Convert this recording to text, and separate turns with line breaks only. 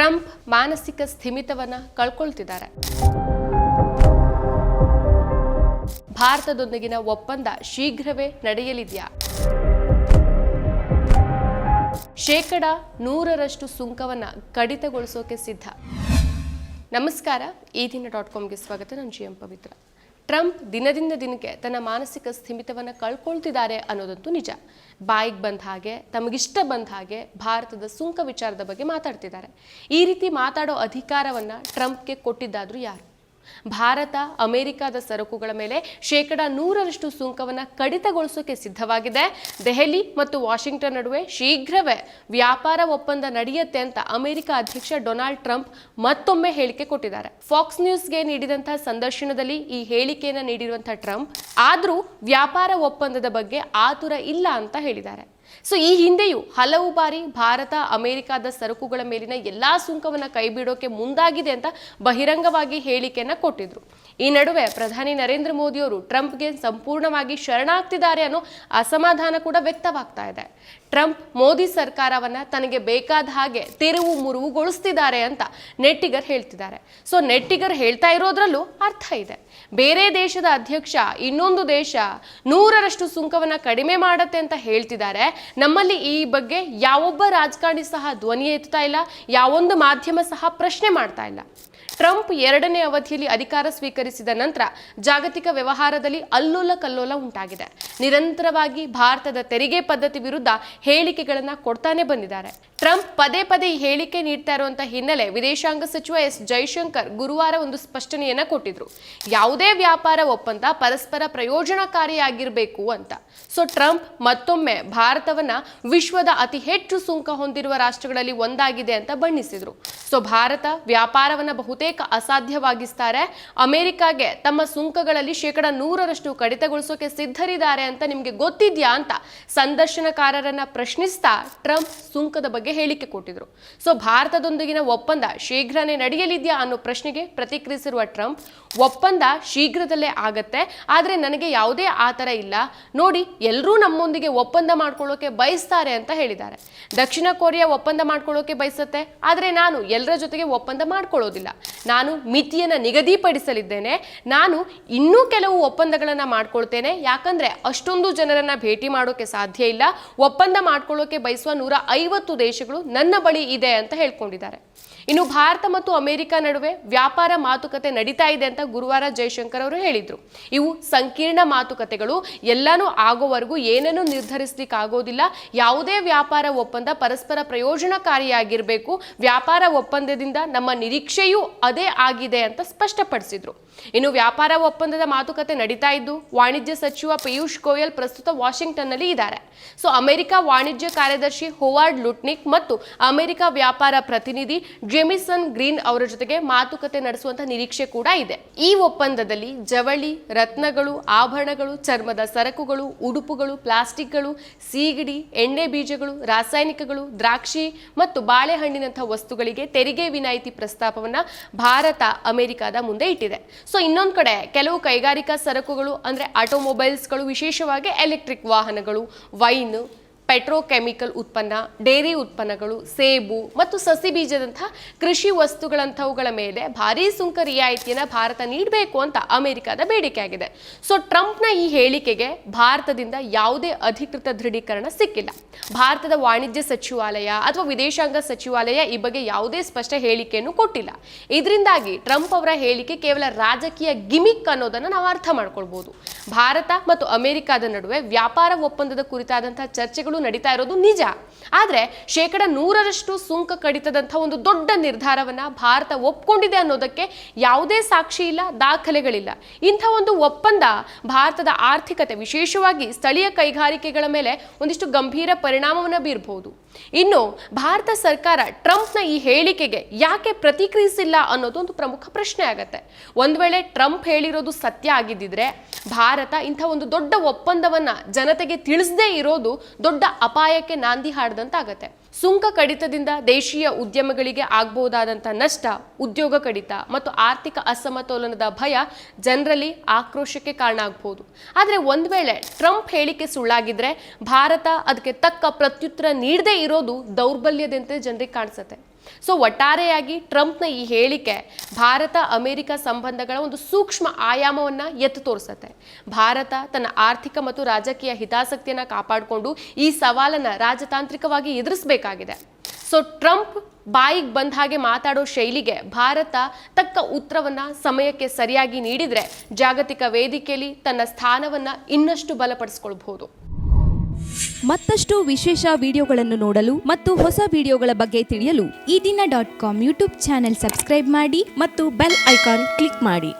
Trump ಮಾನಸಿಕ ಸ್ಥಿಮಿತವನ್ನು ಕಳ್ಕೊಳ್ತಿದ್ದಾರೆ. ಭಾರತದೊಂದಿಗಿನ ಒಪ್ಪಂದ ಶೀಘ್ರವೇ ನಡೆಯಲಿದೆಯಾ? ಶೇಕಡ ನೂರರಷ್ಟು ಸುಂಕವನ್ನ ಕಡಿತಗೊಳಿಸೋಕೆ ಸಿದ್ಧ. ನಮಸ್ಕಾರ, ಈ ದಿನ ಡಾಟ್ ಕಾಮ್ಗೆ ಸ್ವಾಗತ. ನಾನು ಜಿ ಎಂ ಪವಿತ್ರ. ಟ್ರಂಪ್ ದಿನದಿಂದ ದಿನಕ್ಕೆ ತನ್ನ ಮಾನಸಿಕ ಸ್ಥಿಮಿತವನ್ನು ಕಳ್ಕೊಳ್ತಿದ್ದಾರೆ ಅನ್ನೋದಂತೂ ನಿಜ. ಬಾಯಿಗೆ ಬಂದ ಹಾಗೆ, ತಮಗಿಷ್ಟ ಬಂದ ಹಾಗೆ ಭಾರತದ ಸುಂಕ ವಿಚಾರದ ಬಗ್ಗೆ ಮಾತಾಡ್ತಿದ್ದಾರೆ. ಈ ರೀತಿ ಮಾತಾಡೋ ಅಧಿಕಾರವನ್ನ ಟ್ರಂಪ್ಗೆ ಕೊಟ್ಟಿದ್ದಾದರೂ ಯಾರು? ಭಾರತ, ಅಮೆರಿಕದ ಸರಕುಗಳ ಮೇಲೆ ಶೇಕಡ ನೂರರಷ್ಟು ಸುಂಕವನ್ನು ಕಡಿತಗೊಳಿಸೋಕೆ ಸಿದ್ಧವಾಗಿದೆ. ದೆಹಲಿ ಮತ್ತು ವಾಷಿಂಗ್ಟನ್ ನಡುವೆ ಶೀಘ್ರವೇ ವ್ಯಾಪಾರ ಒಪ್ಪಂದ ನಡೆಯುತ್ತೆ ಅಂತ ಅಮೆರಿಕ ಅಧ್ಯಕ್ಷ ಡೊನಾಲ್ಡ್ ಟ್ರಂಪ್ ಮತ್ತೊಮ್ಮೆ ಹೇಳಿಕೆ ಕೊಟ್ಟಿದ್ದಾರೆ. ಫಾಕ್ಸ್ ನ್ಯೂಸ್ಗೆ ನೀಡಿದಂತಹ ಸಂದರ್ಶನದಲ್ಲಿ ಈ ಹೇಳಿಕೆಯನ್ನು ನೀಡಿರುವಂತಹ ಟ್ರಂಪ್, ಆದರೂ ವ್ಯಾಪಾರ ಒಪ್ಪಂದದ ಬಗ್ಗೆ ಆತುರ ಇಲ್ಲ ಅಂತ ಹೇಳಿದ್ದಾರೆ. ಸೊ ಈ ಹಿಂದೆಯೂ ಹಲವು ಬಾರಿ ಭಾರತ, ಅಮೆರಿಕದ ಸರಕುಗಳ ಮೇಲಿನ ಎಲ್ಲಾ ಸುಂಕವನ್ನು ಕೈಬಿಡೋಕೆ ಮುಂದಾಗಿದೆ ಅಂತ ಬಹಿರಂಗವಾಗಿ ಹೇಳಿಕೆಯನ್ನ ಕೊಟ್ಟಿದ್ರು. ಈ ನಡುವೆ ಪ್ರಧಾನಿ ನರೇಂದ್ರ ಮೋದಿಯವರು ಟ್ರಂಪ್ಗೆ ಸಂಪೂರ್ಣವಾಗಿ ಶರಣಾಗ್ತಿದ್ದಾರೆ ಅನ್ನೋ ಅಸಮಾಧಾನ ಕೂಡ ವ್ಯಕ್ತವಾಗ್ತಾ ಇದೆ. ಟ್ರಂಪ್ ಮೋದಿ ಸರ್ಕಾರವನ್ನ ತನಗೆ ಬೇಕಾದ ಹಾಗೆ ತಿರುವು ಮುರುವುಗೊಳಿಸ್ತಿದ್ದಾರೆ ಅಂತ ನೆಟ್ಟಿಗರ್ ಹೇಳ್ತಿದ್ದಾರೆ. ಸೊ ನೆಟ್ಟಿಗರ್ ಹೇಳ್ತಾ ಇರೋದ್ರಲ್ಲೂ ಅರ್ಥ ಇದೆ. ಬೇರೆ ದೇಶದ ಅಧ್ಯಕ್ಷ ಇನ್ನೊಂದು ದೇಶ ನೂರರಷ್ಟು ಸುಂಕವನ್ನ ಕಡಿಮೆ ಮಾಡತ್ತೆ ಅಂತ ಹೇಳ್ತಿದ್ದಾರೆ. ನಮ್ಮಲ್ಲಿ ಈ ಬಗ್ಗೆ ಯಾವೊಬ್ಬ ರಾಜಕಾರಣಿ ಸಹ ಧ್ವನಿ ಎತ್ತಾ ಇಲ್ಲ, ಯಾವೊಂದು ಮಾಧ್ಯಮ ಸಹ ಪ್ರಶ್ನೆ ಮಾಡ್ತಾ ಇಲ್ಲ. ಟ್ರಂಪ್ ಎರಡನೇ ಅವಧಿಯಲ್ಲಿ ಅಧಿಕಾರ ಸ್ವೀಕರಿಸಿದ ನಂತರ ಜಾಗತಿಕ ವ್ಯವಹಾರದಲ್ಲಿ ಅಲ್ಲೋಲ ಕಲ್ಲೋಲ ಉಂಟಾಗಿದೆ. ನಿರಂತರವಾಗಿ ಭಾರತದ ತೆರಿಗೆ ಪದ್ಧತಿ ವಿರುದ್ಧ ಹೇಳಿಕೆಗಳನ್ನು ಕೊಡ್ತಾನೆ ಬಂದಿದ್ದಾರೆ. ಟ್ರಂಪ್ ಪದೇ ಪದೇ ಈ ಹೇಳಿಕೆ ನೀಡ್ತಾ ಇರುವಂತಹ ಹಿನ್ನೆಲೆ ವಿದೇಶಾಂಗ ಸಚಿವ ಎಸ್ ಜೈಶಂಕರ್ ಗುರುವಾರ ಒಂದು ಸ್ಪಷ್ಟನೆಯನ್ನ ಕೊಟ್ಟಿದ್ರು. ಯಾವುದೇ ವ್ಯಾಪಾರ ಒಪ್ಪಂದ ಪರಸ್ಪರ ಪ್ರಯೋಜನಕಾರಿಯಾಗಿರಬೇಕು ಅಂತ. ಸೊ ಟ್ರಂಪ್ ಮತ್ತೊಮ್ಮೆ ಭಾರತವನ್ನ ವಿಶ್ವದ ಅತಿ ಹೆಚ್ಚು ಸುಂಕ ಹೊಂದಿರುವ ರಾಷ್ಟ್ರಗಳಲ್ಲಿ ಒಂದಾಗಿದೆ ಅಂತ ಬಣ್ಣಿಸಿದ್ರು. ಸೊ ಭಾರತ ವ್ಯಾಪಾರವನ್ನ ಬಹುತೇಕ ಅಸಾಧ್ಯವಾಗಿಸ್ತಾರೆ. ಅಮೆರಿಕಾಗೆ ತಮ್ಮ ಸುಂಕಗಳಲ್ಲಿ ಶೇಕಡ ನೂರರಷ್ಟು ಕಡಿತಗೊಳಿಸೋಕೆ ಸಿದ್ಧರಿದ್ದಾರೆ ಅಂತ ನಿಮಗೆ ಗೊತ್ತಿದ್ಯಾ ಅಂತ ಸಂದರ್ಶನಕಾರರನ್ನ ಪ್ರಶ್ನಿಸ್ತಾ ಟ್ರಂಪ್ ಸುಂಕದ ಬಗ್ಗೆ ಹೇಳಿಕೆ ಕೊಟ್ಟಿದ್ರು. ಸೊ ಭಾರತದೊಂದಿಗಿನ ಒಪ್ಪಂದ ಶೀಘ್ರನೇ ನಡೆಯಲಿದೆಯಾ ಅನ್ನೋ ಪ್ರಶ್ನೆಗೆ ಪ್ರತಿಕ್ರಿಯಿಸಿರುವ ಟ್ರಂಪ್, ಒಪ್ಪಂದ ಶೀಘ್ರದಲ್ಲೇ ಆಗತ್ತೆ, ಆದರೆ ನನಗೆ ಯಾವುದೇ ಆತರ ಇಲ್ಲ. ನೋಡಿ ಎಲ್ಲರೂ ನಮ್ಮೊಂದಿಗೆ ಒಪ್ಪಂದ ಮಾಡ್ಕೊಳ್ಳೋಕೆ ಬಯಸ್ತಾರೆ ಅಂತ ಹೇಳಿದ್ದಾರೆ. ದಕ್ಷಿಣ ಕೊರಿಯಾ ಒಪ್ಪಂದ ಮಾಡ್ಕೊಳ್ಳೋಕೆ ಬಯಸುತ್ತೆ, ಆದರೆ ನಾನು ಎಲ್ಲರ ಜೊತೆಗೆ ಒಪ್ಪಂದ ಮಾಡ್ಕೊಳ್ಳೋದಿಲ್ಲ. ನಾನು ಮಿತಿಯನ್ನು ನಿಗದಿಪಡಿಸಲಿದ್ದೇನೆ. ನಾನು ಇನ್ನೂ ಕೆಲವು ಒಪ್ಪಂದಗಳನ್ನು ಮಾಡ್ಕೊಳ್ತೇನೆ. ಯಾಕಂದ್ರೆ ಅಷ್ಟೊಂದು ಜನರನ್ನು ಭೇಟಿ ಮಾಡೋಕೆ ಸಾಧ್ಯ ಇಲ್ಲ. ಒಪ್ಪಂದ ಮಾಡ್ಕೊಳ್ಳೋಕೆ ಬಯಸುವ ನೂರ ಐವತ್ತು ದೇಶಗಳು ನನ್ನ ಬಳಿ ಇದೆ ಅಂತ ಹೇಳ್ಕೊಂಡಿದ್ದಾರೆ. ಇನ್ನು ಭಾರತ ಮತ್ತು ಅಮೆರಿಕ ನಡುವೆ ವ್ಯಾಪಾರ ಮಾತುಕತೆ ನಡೀತಾ ಇದೆ ಅಂತ ಗುರುವಾರ ಜೈಶಂಕರ್ ಅವರು ಹೇಳಿದ್ರು. ಇವು ಸಂಕೀರ್ಣ ಮಾತುಕತೆಗಳು. ಎಲ್ಲಾನು ಆಗೋವರೆಗೂ ಏನೇನು ನಿರ್ಧರಿಸಲಿಕ್ಕೆ ಆಗೋದಿಲ್ಲ ಯಾವುದೇ ವ್ಯಾಪಾರ ಒಪ್ಪಂದ ಪರಸ್ಪರ ಪ್ರಯೋಜನಕಾರಿಯಾಗಿರಬೇಕು. ವ್ಯಾಪಾರ ಒಪ್ಪಂದದಿಂದ ನಮ್ಮ ನಿರೀಕ್ಷೆಯೂ ಅದೇ ಆಗಿದೆ ಅಂತ ಸ್ಪಷ್ಟಪಡಿಸಿದ್ರು. ಇನ್ನು ವ್ಯಾಪಾರ ಒಪ್ಪಂದದ ಮಾತುಕತೆ ನಡೀತಾ ಇದ್ದು, ವಾಣಿಜ್ಯ ಸಚಿವ ಪಿಯೂಷ್ ಗೋಯಲ್ ಪ್ರಸ್ತುತ ವಾಷಿಂಗ್ಟನ್ನಲ್ಲಿ ಇದ್ದಾರೆ. ಸೊ, ಅಮೆರಿಕ ವಾಣಿಜ್ಯ ಕಾರ್ಯದರ್ಶಿ ಹೋವಾರ್ಡ್ ಲುಟ್ನಿಕ್ ಮತ್ತು ಅಮೆರಿಕ ವ್ಯಾಪಾರ ಪ್ರತಿನಿಧಿ ಜೆಮಿಸನ್ ಗ್ರೀನ್ ಅವರ ಜೊತೆಗೆ ಮಾತುಕತೆ ನಡೆಸುವಂತ ನಿರೀಕ್ಷೆ ಕೂಡ ಇದೆ. ಈ ಒಪ್ಪಂದದಲ್ಲಿ ಜವಳಿ, ರತ್ನಗಳು, ಆಭರಣಗಳು, ಚರ್ಮದ ಸರಕುಗಳು, ಉಡುಪುಗಳು, ಪ್ಲಾಸ್ಟಿಕ್ಗಳು, ಸೀಗಡಿ, ಎಣ್ಣೆ ಬೀಜಗಳು, ರಾಸಾಯನಿಕಗಳು, ದ್ರಾಕ್ಷಿ ಮತ್ತು ಬಾಳೆಹಣ್ಣಿನಂತಹ ವಸ್ತುಗಳಿಗೆ ತೆರಿಗೆ ವಿನಾಯಿತಿ ಪ್ರಸ್ತಾಪವನ್ನ ಭಾರತ, ಅಮೆರಿಕದ ಮುಂದೆ ಇಟ್ಟಿದೆ. ಸೊ, ಇನ್ನೊಂದು ಕಡೆ ಕೆಲವು ಕೈಗಾರಿಕಾ ಸರಕುಗಳು ಅಂದ್ರೆ ಆಟೋಮೊಬೈಲ್ಸ್ಗಳು ವಿಶೇಷವಾಗಿ ಎಲೆಕ್ಟ್ರಿಕ್ ವಾಹನಗಳು, ವೈನ್ ಪೆಟ್ರೋಕೆಮಿಕಲ್ ಉತ್ಪನ್ನ, ಡೇರಿ ಉತ್ಪನ್ನಗಳು, ಸೇಬು ಮತ್ತು ಸಸಿ ಬೀಜದಂತಹ ಕೃಷಿ ವಸ್ತುಗಳಂಥವುಗಳ ಮೇಲೆ ಭಾರೀ ಸುಂಕ ರಿಯಾಯಿತಿಯನ್ನು ಭಾರತ ನೀಡಬೇಕು ಅಂತ ಅಮೆರಿಕದ ಬೇಡಿಕೆ ಆಗಿದೆ ಸೊ ಟ್ರಂಪ್ನ ಈ ಹೇಳಿಕೆಗೆ ಭಾರತದಿಂದ ಯಾವುದೇ ಅಧಿಕೃತ ದೃಢೀಕರಣ ಸಿಕ್ಕಿಲ್ಲ. ಭಾರತದ ವಾಣಿಜ್ಯ ಸಚಿವಾಲಯ ಅಥವಾ ವಿದೇಶಾಂಗ ಸಚಿವಾಲಯ ಈ ಬಗ್ಗೆ ಯಾವುದೇ ಸ್ಪಷ್ಟ ಹೇಳಿಕೆಯನ್ನು ಕೊಟ್ಟಿಲ್ಲ. ಇದರಿಂದಾಗಿ ಟ್ರಂಪ್ ಅವರ ಹೇಳಿಕೆ ಕೇವಲ ರಾಜಕೀಯ ಗಿಮಿಕ್ ಅನ್ನೋದನ್ನು ನಾವು ಅರ್ಥ ಮಾಡ್ಕೊಳ್ಬಹುದು ಭಾರತ ಮತ್ತು ಅಮೆರಿಕದ ನಡುವೆ ವ್ಯಾಪಾರ ಒಪ್ಪಂದದ ಕುರಿತಾದಂತಹ ಚರ್ಚೆಗಳು ನಡೀತಾ ಇರೋದು ನಿಜ. ಆದರೆ ಶೇಕಡ ನೂರರಷ್ಟು ಸುಂಕ ಕಡಿತದಂಥ ಒಂದು ದೊಡ್ಡ ನಿರ್ಧಾರವನ್ನ ಭಾರತ ಒಪ್ಕೊಂಡಿದೆ ಅನ್ನೋದಕ್ಕೆ ಯಾವುದೇ ಸಾಕ್ಷಿ ಇಲ್ಲ, ದಾಖಲೆಗಳಿಲ್ಲ. ಇಂಥ ಒಂದು ಒಪ್ಪಂದ ಭಾರತದ ಆರ್ಥಿಕತೆ, ವಿಶೇಷವಾಗಿ ಸ್ಥಳೀಯ ಕೈಗಾರಿಕೆಗಳ ಮೇಲೆ ಒಂದಿಷ್ಟು ಗಂಭೀರ ಪರಿಣಾಮವನ್ನು ಬೀರಬಹುದು. ಇನ್ನು ಭಾರತ ಸರ್ಕಾರ ಟ್ರಂಪ್ನ ಈ ಹೇಳಿಕೆಗೆ ಯಾಕೆ ಪ್ರತಿಕ್ರಿಯಿಸಿಲ್ಲ ಅನ್ನೋದು ಒಂದು ಪ್ರಮುಖ ಪ್ರಶ್ನೆ ಆಗತ್ತೆ. ಒಂದು ವೇಳೆ ಟ್ರಂಪ್ ಹೇಳಿರೋದು ಸತ್ಯ ಆಗಿದ್ದಿದ್ರೆ ಭಾರತ ಇಂಥ ಒಂದು ದೊಡ್ಡ ಒಪ್ಪಂದವನ್ನ ಜನತೆಗೆ ತಿಳಿಸದೇ ಇರೋದು ದೊಡ್ಡ ಅಪಾಯಕ್ಕೆ ನಾಂದಿ ಹಾಡ್ದಂತಾಗತ್ತೆ. ಸುಂಕ ಕಡಿತದಿಂದ ದೇಶೀಯ ಉದ್ಯಮಗಳಿಗೆ ಆಗಬಹುದಾದಂಥ ನಷ್ಟ, ಉದ್ಯೋಗ ಕಡಿತ ಮತ್ತು ಆರ್ಥಿಕ ಅಸಮತೋಲನದ ಭಯ ಜನರಲ್ಲಿ ಆಕ್ರೋಶಕ್ಕೆ ಕಾರಣ ಆಗಬಹುದು ಆದರೆ ಒಂದ್ ವೇಳೆ ಟ್ರಂಪ್ ಹೇಳಿಕೆ ಸುಳ್ಳಾಗಿದ್ರೆ ಭಾರತ ಅದಕ್ಕೆ ತಕ್ಕ ಪ್ರತ್ಯುತ್ತರ ನೀಡದೇ ಇರೋದು ದೌರ್ಬಲ್ಯದಂತೆ ಜನರಿಗೆ ಕಾಣಿಸುತ್ತೆ. ಸೊ ಒಟ್ಟಾರೆಯಾಗಿ ಟ್ರಂಪ್ನ ಈ ಹೇಳಿಕೆ ಭಾರತ, ಅಮೆರಿಕ ಸಂಬಂಧಗಳ ಒಂದು ಸೂಕ್ಷ್ಮ ಆಯಾಮವನ್ನ ಎತ್ತು ತೋರಿಸುತ್ತೆ. ಭಾರತ ತನ್ನ ಆರ್ಥಿಕ ಮತ್ತು ರಾಜಕೀಯ ಹಿತಾಸಕ್ತಿಯನ್ನ ಕಾಪಾಡಿಕೊಂಡು ಈ ಸವಾಲನ್ನ ರಾಜತಾಂತ್ರಿಕವಾಗಿ ಎದುರಿಸಬೇಕಾಗಿದೆ ಸೊ ಟ್ರಂಪ್ ಬಾಯಿಗೆ ಬಂದ ಹಾಗೆ ಮಾತಾಡೋ ಶೈಲಿಗೆ ಭಾರತ ತಕ್ಕ ಉತ್ತರವನ್ನ ಸಮಯಕ್ಕೆ ಸರಿಯಾಗಿ ನೀಡಿದ್ರೆ ಜಾಗತಿಕ ವೇದಿಕೆಯಲ್ಲಿ ತನ್ನ ಸ್ಥಾನವನ್ನ ಇನ್ನಷ್ಟು ಬಲಪಡಿಸ್ಕೊಳ್ಬಹುದು.
ಮತ್ತಷ್ಟು ವಿಶೇಷ ವಿಡಿಯೋಗಳನ್ನು ನೋಡಲು ಮತ್ತು ಹೊಸ ವಿಡಿಯೋಗಳ ಬಗ್ಗೆ ತಿಳಿಯಲು
ಈ ದಿನ dot com YouTube channel subscribe ಮಾಡಿ
ಮತ್ತು ಬೆಲ್ ಐಕಾನ್ ಕ್ಲಿಕ್ ಮಾಡಿ.